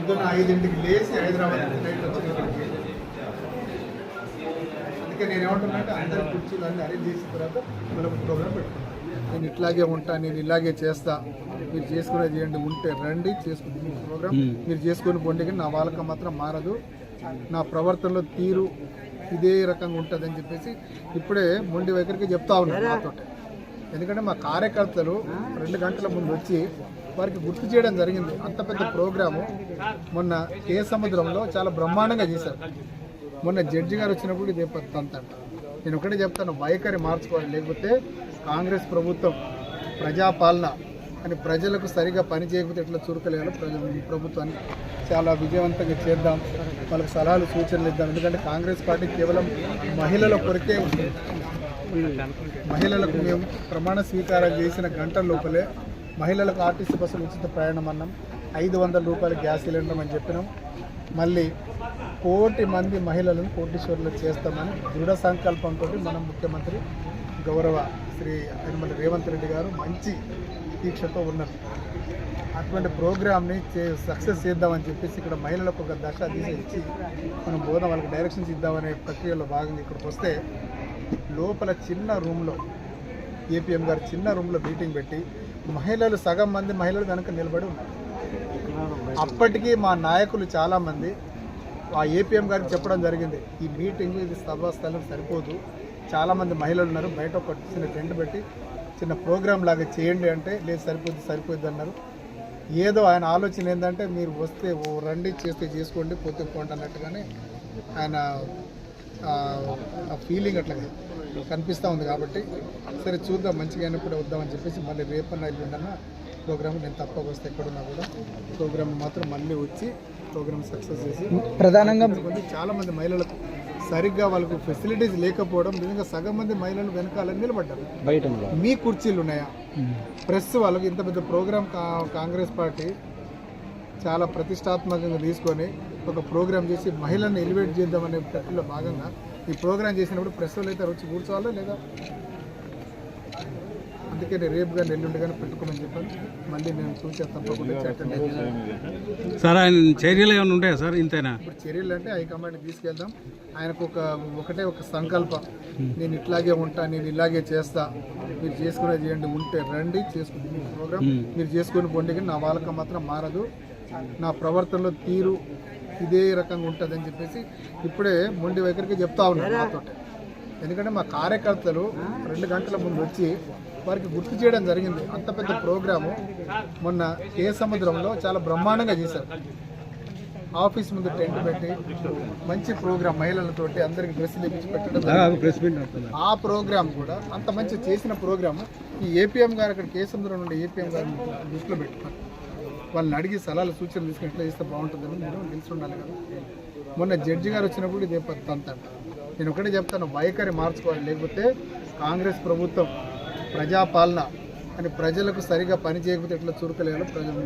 పొద్దున్న ఐదింటికి లేచి హైదరాబాద్ నుంచి నైట్ వచ్చినప్పటికి అందుకే నేను ఏమంటున్నానంటే అందరి కుర్చీలు అన్ని అరేంజ్ చేసిన తర్వాత మనం ప్రోగ్రామ్ పెట్టుకున్నాం నేను ఇట్లాగే ఉంటా నేను ఇలాగే చేస్తా మీరు చేసుకునేది చేయండి ఉంటే రండి చేసుకుని ప్రోగ్రామ్ మీరు చేసుకుని పోండి కానీ నా వాళ్ళకి మాత్రం మారదు. నా ప్రవర్తనలో తీరు ఇదే రకంగా ఉంటుందని చెప్పేసి ఇప్పుడే మొండి వైఖరికి చెప్తా ఉన్నారు నాతో ఎందుకంటే మా కార్యకర్తలు రెండు గంటల ముందు వచ్చి వారికి గుర్తు చేయడం జరిగింది. అంత పెద్ద ప్రోగ్రాము మొన్న కే సముద్రంలో చాలా బ్రహ్మాండంగా చేశారు. మొన్న జడ్జి గారు వచ్చినప్పుడు ఇదే అంత నేను ఒకటే చెప్తాను వైఖరి మార్చుకోవాలి. లేకపోతే కాంగ్రెస్ ప్రభుత్వం ప్రజాపాలన అని ప్రజలకు సరిగా పని చేయకపోతే ఎట్లా చురుకలేయాలో ప్రజలు? ఈ ప్రభుత్వాన్ని చాలా విజయవంతంగా చేద్దాం. వాళ్ళకి సలహాలు సూచనలు ఇద్దాం. ఎందుకంటే కాంగ్రెస్ పార్టీ కేవలం మహిళల కొరకే మహిళలకు మేము ప్రమాణ స్వీకారం చేసిన గంటల లోపలే మహిళలకు ఆర్టీసీ బస్సులు ఉచిత ప్రయాణం అన్నాం. ఐదు వందల రూపాయల గ్యాస్ సిలిండర్ అని చెప్పినాం. మళ్ళీ కోటి మంది మహిళలను కోటీశ్వరులు చేస్తామని దృఢ సంకల్పంతో మన ముఖ్యమంత్రి గౌరవ శ్రీ తిరుమల రేవంత్ రెడ్డి గారు మంచి దీక్షతో ఉన్నారు. అటువంటి ప్రోగ్రామ్ని చే సక్సెస్ చేద్దామని చెప్పేసి ఇక్కడ మహిళలకు ఒక దశ దిశ ఇచ్చి మనం బోధన వాళ్ళకి డైరెక్షన్స్ ఇద్దామనే ప్రక్రియలో భాగంగా ఇక్కడికి వస్తే లోపల చిన్న రూమ్లో ఏపీఎం గారు చిన్న రూమ్లో మీటింగ్ పెట్టి మహిళలు సగం మంది మహిళలు కనుక నిలబడి ఉన్నారు. అప్పటికీ మా నాయకులు చాలామంది ఆ ఏపీఎం గారికి చెప్పడం జరిగింది ఈ మీటింగ్ ఇది సభాస్థలం సరిపోదు. చాలామంది మహిళలు ఉన్నారు బయట ఒక చిన్న టెంట్ పెట్టి చిన్న ప్రోగ్రామ్ లాగా చేయండి అంటే లేదు సరిపోద్ది సరిపోద్ది అన్నారు. ఏదో ఆయన ఆలోచన ఏంటంటే మీరు వస్తే ఓ రండి చేస్తే చేసుకోండి పోతే పోండి అన్నట్టుగానే ఆయన ఫీలింగ్ అట్లా కనిపిస్తూ ఉంది కాబట్టి సరే చూద్దాం మంచిగా అయినప్పుడు వద్దామని చెప్పేసి మళ్ళీ రేపన్న ఎల్లుండన్న ప్రోగ్రామ్ నేను తప్పక వస్తే ఎక్కడున్నా కూడా. ప్రోగ్రామ్ మాత్రం మళ్ళీ వచ్చి ప్రోగ్రామ్ సక్సెస్ చేసి ప్రధానంగా కొంతమంది చాలా మంది మహిళలకు సరిగ్గా వాళ్ళకు ఫెసిలిటీస్ లేకపోవడం నిజంగా సగం మంది మహిళలు వెనకాలని నిలబడ్డారు. బయట మీ కుర్చీలు ఉన్నాయా? ప్రెస్ వాళ్ళకి ఇంత పెద్ద ప్రోగ్రామ్ కాంగ్రెస్ పార్టీ చాలా ప్రతిష్టాత్మకంగా తీసుకొని ఒక ప్రోగ్రామ్ చేసి మహిళలను ఎలివేట్ చేద్దామనే ప్రక్రియలో భాగంగా ఈ ప్రోగ్రామ్ చేసినప్పుడు ప్రెస్ వాళ్ళు అయితే వచ్చి కూర్చోవాలా లేదా? అందుకే నేను రేపు కానీ ఎల్లుండి కానీ పెట్టుకోమని చెప్పాను. మళ్ళీ నేను చూసే తప్పకుండా సార్ ఆయన చర్యలు ఏమైనా ఉంటాయా సార్? ఇంతేనా? ఇప్పుడు చర్యలు అంటే హైకమాండ్కి తీసుకెళ్దాం. ఆయనకు ఒక ఒకటే ఒక సంకల్పం. నేను ఇట్లాగే ఉంటా నేను ఇలాగే చేస్తా. మీరు చేసుకునేది చేయండి ఉంటే రండి చేసుకుని ప్రోగ్రామ్ మీరు చేసుకుని పోండి నా వాళ్ళకి మాత్రం మారదు. నా ప్రవర్తనలో తీరు ఇదే రకంగా ఉంటుందని చెప్పేసి ఇప్పుడే మొండి వైఖరికి చెప్తా ఉన్నారు నాతో ఎందుకంటే మా కార్యకర్తలు రెండు గంటల ముందు వచ్చి వారికి గుర్తు చేయడం జరిగింది. అంత పెద్ద ప్రోగ్రాము మొన్న కే సముద్రంలో చాలా బ్రహ్మాండంగా చేశారు. ఆఫీస్ ముందు టెంట్ పెట్టి మంచి ప్రోగ్రామ్ మహిళలతోటి అందరికి డ్రెస్సులు ఇప్పించి పెట్టడం ఆ ప్రోగ్రామ్ కూడా అంత మంచి చేసిన ప్రోగ్రామ్ ఈ ఏపీఎం గారు అక్కడ కేసంద్రం నుండి ఏపీఎం గారిని దృష్టిలో పెట్టుకున్నారు. వాళ్ళని అడిగి సలహాలు సూచనలు తీసుకుని ఎట్లా చేస్తే బాగుంటుందని మీరు తెలిసి ఉండాలి కదా. మొన్న జడ్జి గారు వచ్చినప్పుడు ఇదే తంత నేను ఒకటే చెప్తాను వైఖరి మార్చుకోవాలి. లేకపోతే కాంగ్రెస్ ప్రభుత్వం ప్రజాపాలన అని ప్రజలకు సరిగా పని చేయకపోతే ఎట్లా చురుకలేదు ప్రజలు?